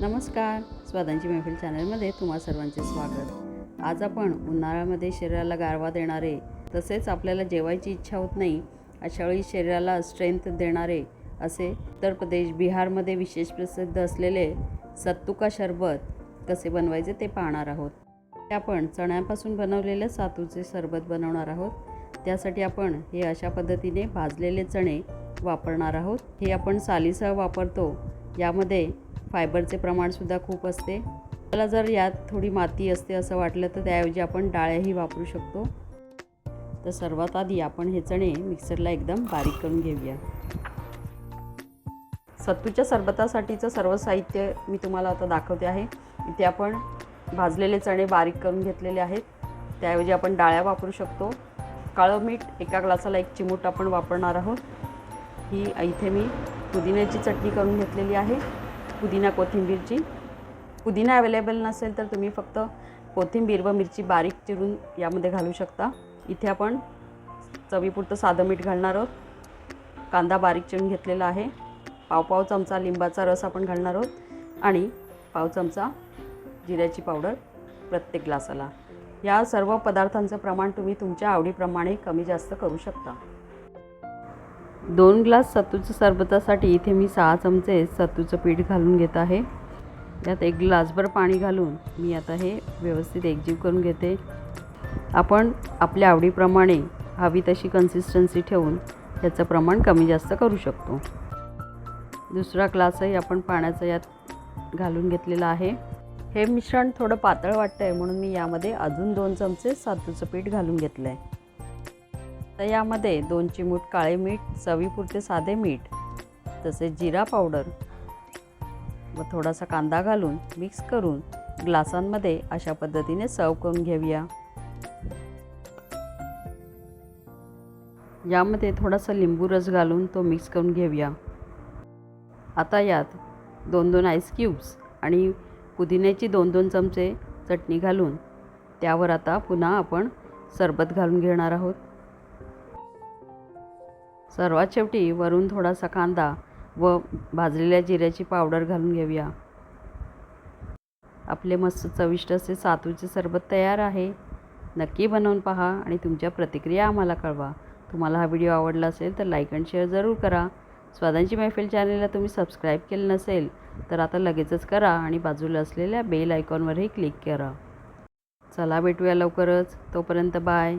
नमस्कार. स्वादांची मैफिल चॅनलमध्ये तुम्हा सर्वांचे स्वागत. आज आपण उन्हाळ्यामध्ये शरीराला गारवा देणारे तसेच आपल्याला जेवायची इच्छा होत नाही अशावेळी शरीराला स्ट्रेंथ देणारे असे उत्तर प्रदेश बिहारमध्ये विशेष प्रसिद्ध असलेले सत्तुका शरबत कसे बनवायचे ते पाहणार आहोत. ते आपण चण्यापासून बनवलेले सातूचे सरबत बनवणार आहोत. त्यासाठी आपण हे अशा पद्धतीने भाजलेले चणे वापरणार आहोत. हे आपण सालीसह वापरतो. यामध्ये फायबरचे प्रमाणसुद्धा खूप असते. त्याला जर यात थोडी माती असते असं वाटलं तर त्याऐवजी आपण डाळ्याही वापरू शकतो. तर सर्वात आधी आपण हे चणे मिक्सरला एकदम बारीक करून घेऊया. सत्तूच्या सरबतासाठीचं सर्व साहित्य मी तुम्हाला आता दाखवते आहे. इथे आपण भाजलेले चणे बारीक करून घेतलेले आहेत. त्याऐवजी आपण डाळ्या वापरू शकतो. काळं मीठ एका ग्लासाला एक चिमूट आपण वापरणार आहोत. ही इथे मी पुदिन्याची चटणी करून घेतलेली आहे. पुदिना कोथिंबीरची. पुदिना अवेलेबल नसेल तर तुम्ही फक्त कोथिंबीर व मिरची बारीक चिरून यामध्ये घालू शकता. इथे आपण चवीपुरतं साधं मीठ घालणार आहोत. कांदा बारीक चिरून घेतलेला आहे. पाव पाव चमचा लिंबाचा रस आपण घालणार आहोत. आणि पाव चमचा जिऱ्याची पावडर प्रत्येक ग्लासाला. या सर्व पदार्थांचं प्रमाण तुम्ही तुमच्या आवडीप्रमाणे कमी जास्त करू शकता. दोन ग्लास सत्तूचं सरबतासाठी इथे मी सहा चमचे सत्तूचं पीठ घालून घेत आहे. त्यात एक ग्लासभर पाणी घालून मी आता हे व्यवस्थित एकजीव करून घेते. आपण आपल्या आवडीप्रमाणे हवी तशी कन्सिस्टन्सी ठेवून त्याचं प्रमाण कमी जास्त करू शकतो. दुसरा ग्लासही आपण पाण्याचा यात घालून घेतलेला आहे. हे मिश्रण थोडं पातळ वाटतं आहे म्हणून मी यामध्ये अजून दोन चमचे सातूचं पीठ घालून घेतलं आहे तर यामध्ये दोन चिमूट काळे मीठ चवीपुरते साधे मीठ तसेच जिरा पावडर व थोडासा कांदा घालून मिक्स करून ग्लासांमध्ये अशा पद्धतीने सर्व करून घेऊया. यामध्ये थोडासा लिंबू रस घालून तो मिक्स करून घेऊया. आता यात दोन दोन आईस क्यूब्स आणि पुदिन्याची दोन दोन चमचे चटणी घालून त्यावर आता पुन्हा आपण सरबत घालून घेणार आहोत. सर्वात शेवटी वरून थोडासा कांदा व भाजलेल्या जिऱ्याची पावडर घालून घेऊया. आपले मस्त चविष्ट असे सातूचे सरबत तयार आहे. नक्की बनवून पहा आणि तुमच्या प्रतिक्रिया आम्हाला कळवा. तुम्हाला हा व्हिडिओ आवडला असेल तर लाईक अँड शेअर जरूर करा. स्वादांची मैफिल चॅनेलला तुम्ही सबस्क्राईब केलं नसेल तर आता लगेचच करा आणि बाजूला असलेल्या बेल आयकॉनवरही क्लिक करा. चला भेटूया लवकरच. तोपर्यंत बाय.